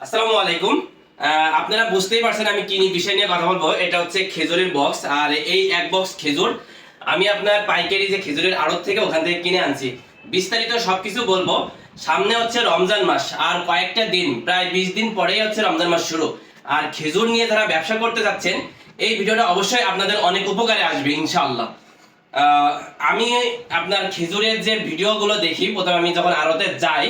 আসসালামু আলাইকুম। আপনারা বুঝতেই পারছেন আমি কি বিষয় নিয়ে কথা বলব। এটা হচ্ছে খেজুরের বক্স আর এই এক বক্স খেজুর আমি আপনার পাইকারি যে খেজুরের আড়ত থেকে ওখান থেকে কিনে আনছি। বিস্তারিত সবকিছু বলব। সামনে হচ্ছে রমজান মাস আর কয়েকটা দিন প্রায় বিশ দিন পরেই হচ্ছে রমজান মাস শুরু। আর খেজুর নিয়ে যারা ব্যবসা করতে যাচ্ছেন এই ভিডিওটা অবশ্যই আপনাদের অনেক উপকারে আসবে ইনশাআল্লাহ। আহ, আমি আপনার খেজুরের যে ভিডিওগুলো দেখি প্রথমে আমি যখন আড়তে যাই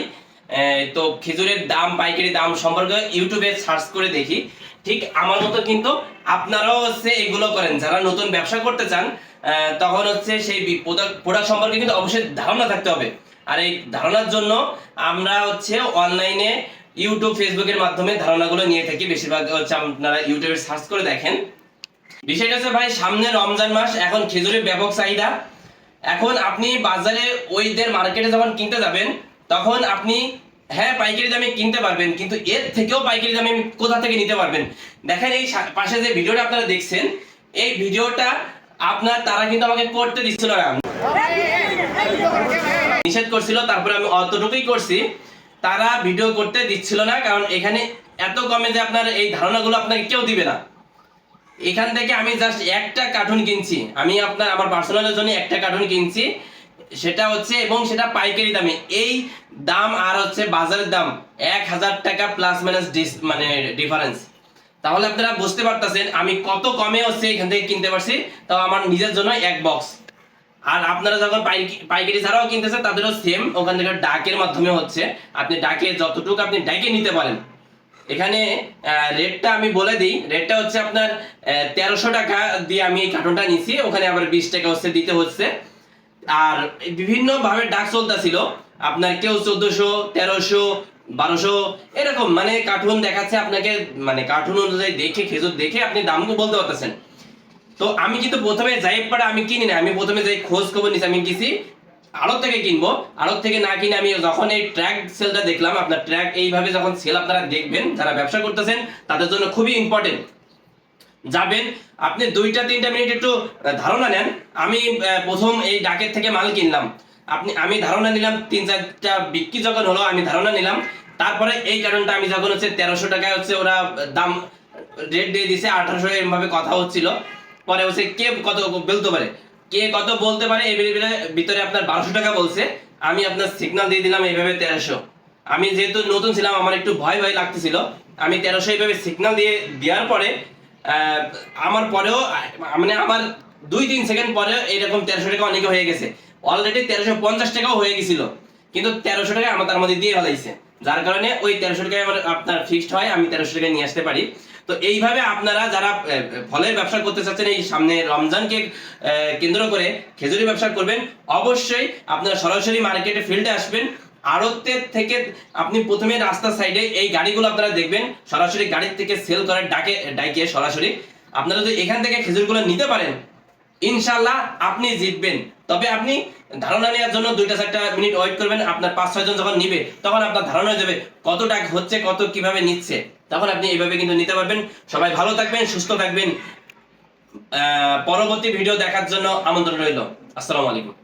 তো খেজুরের দাম, পাইকারি দাম সম্পর্কে ইউটিউবে সার্চ করে দেখি। ঠিক আমার মতো কিন্তু আপনারাও হচ্ছে এগুলো করেন। যারা নতুন ব্যবসা করতে চান তখন হচ্ছে সেই প্রোডাক্ট সম্পর্কে কিন্তু অবশ্যই ধারণা থাকতে হবে। আর এই ধারণার জন্য আমরা হচ্ছে অনলাইনে ইউটিউব ফেসবুকের মাধ্যমে ধারণাগুলো নিয়ে থাকি। বেশিরভাগ হচ্ছে আপনারা ইউটিউবে সার্চ করে দেখেন। বিষয়টা হচ্ছে ভাই, সামনে রমজান মাস, এখন খেজুরের ব্যাপক চাহিদা। এখন আপনি বাজারে ওইদের মার্কেটে যখন কিনতে যাবেন, তখন আপনি হ্যাঁ পাইকারি দামে কিনতে পারবেন, কিন্তু এর থেকেও পাইকারি দামে কোথা থেকে নিতে পারবেন? দেখেন এই পাশে যে ভিডিওটা আপনারা দেখছেন, এই ভিডিওটা আপনার, তারা কিন্তু আমাকে করতে দিচ্ছিল না। নিষেধ করছিল, তারপরে আমি অতটুকুই করছি। তারা ভিডিও করতে দিচ্ছিল না, কারণ এখানে এত কমে যে আপনার এই ধারণাগুলো আপনাকে কেউ দিবে না। এখান থেকে আমি জাস্ট একটা কার্টুন কিনছি। আমি আপনার, আমার পার্সোনালের জন্য একটা কার্টুন কিনছি। সেটা হচ্ছে এবং সেটা পাইকারি দামে। এই দাম আর হচ্ছে বাজারের দাম এক হাজার টাকা প্লাস মাইনাস মানে ডিফারেন্স তাহলে আপনারা বুঝতে পারতেছেন, আমি কত কমে হচ্ছে এখান থেকে কিনতে পারছি, তাও আমার নিজের জন্য এক বক্স আর আপনারা যখন পাইকারি ছাড়াও কিনতেছেন, তাদেরও সেম ওখান থেকে ডাকের মাধ্যমে হচ্ছে। আপনি ডাকে যতটুকু আপনি ডাকে নিতে পারেন। এখানে রেটটা আমি বলে দিই। রেটটা হচ্ছে আপনার তেরোশো টাকা দিয়ে আমি এই কার্টুনটা নিছি ওখানে আবার বিশ টাকা হচ্ছে দিতে হচ্ছে। আর বিভিন্ন ভাবে ডাক চলতেছিল। আপনার কেউ চোদ্দশো, তেরোশো, বারোশো, এরকম মানে কার্টুন দেখাচ্ছে আপনাকে মানে কার্টুন অনুযায়ী দেখে, খেজুর দেখে আপনি দামও বলতে পারতেছেন। তো আমি কিন্তু প্রথমে জাইপাড়া আমি কিনি না আমি প্রথমে যাই খোঁজ খবর নিছি, আমি গেছি আড়ত থেকে কিনবো। আড়ত থেকে না কিনে আমি যখন এই ট্র্যাক সেলটা দেখলাম, আপনার ট্র্যাক এইভাবে যখন সেল আপনারা দেখবেন, যারা ব্যবসা করতেছেন, তাদের জন্য খুবই ইম্পর্টেন্ট যাবেন। আপনি দুইটা, তিনটা মিনিট একটু ধারণা নেন। আমি প্রথম এই ডাকের থেকে মাল কিনলাম। আপনি, আমি ধারণা নিলাম, তিন, চারটা বিক্রি যখন হলো, আমি ধারণা নিলাম। তারপরে এই কারণটা আমি যখন হচ্ছে তেরোশো টাকায় হচ্ছে ওরা দাম রেট দিয়ে দিছে, আঠারোশো এরভাবে কথা হচ্ছিল। পরে হচ্ছে কে কত বলতে পারে? কে কত বলতে পারে এই ভিতরে- আপনার বারোশো টাকা বলছে। আমি আপনার সিগনাল দিয়ে দিলাম এইভাবে তেরোশো। আমি যেহেতু নতুন ছিলাম, আমার একটু ভয় ভয় লাগতেছিল। আমি তেরোশো এইভাবে সিগনাল দিয়ে দেওয়ার পরে আমার পরেও মানে আমার দুই তিন সেকেন্ড পরে এরকম তেরোশো টাকা অনেকে হয়ে গেছে। অলরেডি তেরোশো পঞ্চাশ টাকাও হয়ে গেছিল। কিন্তু তেরোশো টাকা আমার তার মধ্যে দিয়ে ফেলাইছে। যার কারণে ওই তেরোশো টাকায় আমার আপনার ফিক্সড হয়, আমি তেরোশো টাকায় নিয়ে আসতে পারি। তো এইভাবে আপনারা যারা ফলের ব্যবসা করতে চাচ্ছেন, এই সামনে রমজানকে কেন্দ্র করে খেজুরি ব্যবসা করবেন, অবশ্যই আপনারা সরাসরি মার্কেটে ফিল্ডে আসবেন। আড়তের থেকে আপনি প্রথমে রাস্তার সাইডে এই গাড়িগুলো আপনারা দেখবেন, সরাসরি গাড়ির থেকে সেল করে ডাকে, ডাইকে সরাসরি। আপনারা যদি এখান থেকে খেজুরগুলো নিতে পারেন ইনশাল্লাহ আপনি জিতবেন। তবে আপনি ধারণা নেওয়ার জন্য দুইটা চারটা মিনিট ওয়েট করবেন, আপনার পাঁচ, ছয় জন যখন নিবে, তখন আপনার ধারণা হয়ে যাবে কত টাকা হচ্ছে, কত কীভাবে নিচ্ছে। তখন আপনি এইভাবে কিন্তু নিতে পারবেন। সবাই ভালো থাকবেন, সুস্থ থাকবেন। পরবর্তী ভিডিও দেখার জন্য আমন্ত্রণ রইল। আসসালামু আলাইকুম।